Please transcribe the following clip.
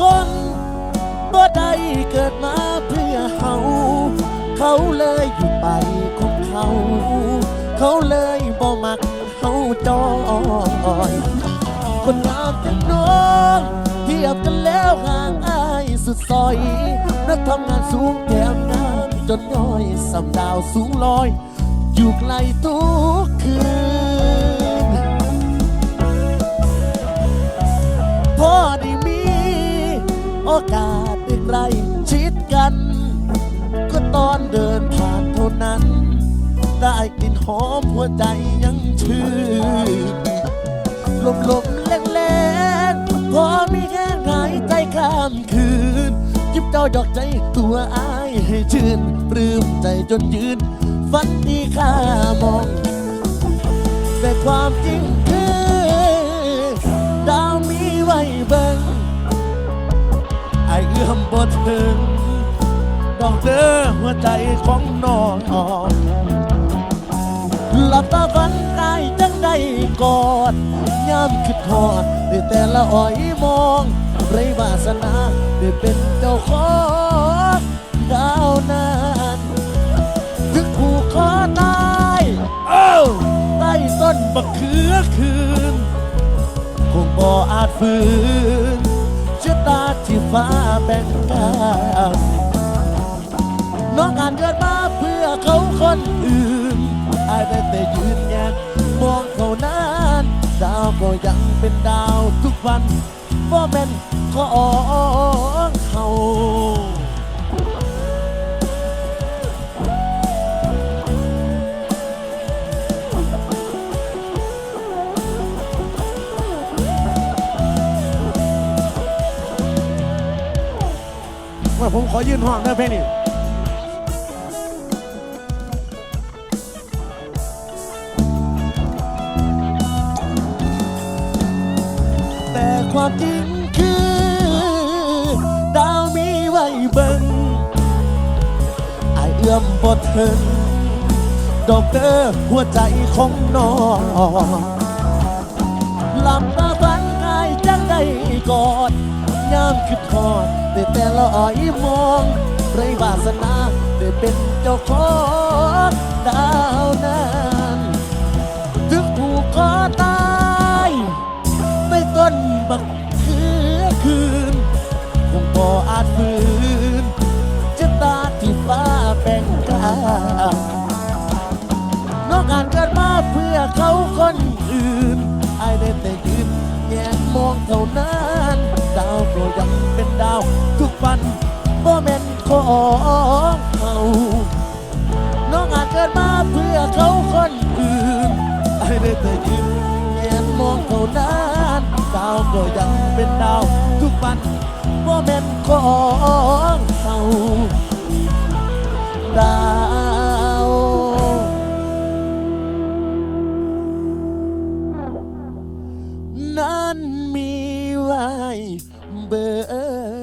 คนบ่ได้เกิดมาเพื่อเขาเขาเลยอยู่ไปของเขา เขาเลยบ่มักเขาจอยคนงามกันน้องเทียบกันแล้วห่างอายสุดซอยนักทำงานสูงแถมงานจนย้อยสำดาวสูงลอย อยู่ไกลทุกคืน โอกาสได้ใกล้ชิดกัน ก็ตอนเดินผ่านเท่านั้น ได้กลิ่นหอมหัวใจยังชื่นลมลมแรงแรงๆพอมีแค่หายใจข้ามคืนยิบเจ้าดอกใจตัวอายให้ชื่นปลื้มใจจนยืนฝันดีข้ามอง แต่ความจริง อกเด้อหัวใจของน้องหลับตาฝันได้จังได้กอดยามคิดทอดได้แต่ละอ้อยมองไรวาสนาได้เป็นเจ้าของดาวนานถึงผูกคอตายเอ้าใต้ต้นบักเขือคืน คงบ่อาจฝืนชะตาที่ฟ้าแบ่งกัน น้องอาจเกิดมาเพื่อเขาคนอื่นอายได้แต่ยืนแยกมองเขานั้นดาวก็ยังเป็นดาวทุกวันบ่แม่นของเขาว่าผมขอยืนห้องนะเพลงนี้ ความจริงคือ ดาวมีไว้เบิ่งไอเอื้อมบ่ถึงดอกเด้อหัวใจของน้องหลับตาฝันอายจังได้กอดยามคิดทอดได้แต่ละอ้อยมองไรวาสนาได้เป็นเจ้าของดาวนั้น บ่อาจฝืนจะตาที่ฟ้าแบ่งกันน้องอ่านเกิดมาเพื่อเขาคนอื่นไอายได้แต่ยืนแงนมองเท่านั้นดาวก็ยังเป็นดาว ทุกวันบ่แม่นของเขาน้องอาจเกิดมาเพื่อเขาคนอื่นไอได้แต่ยืนแงนมองเท่านั้นดาวก็ยัง ของเขาดาวนั้นมีไว้เบิด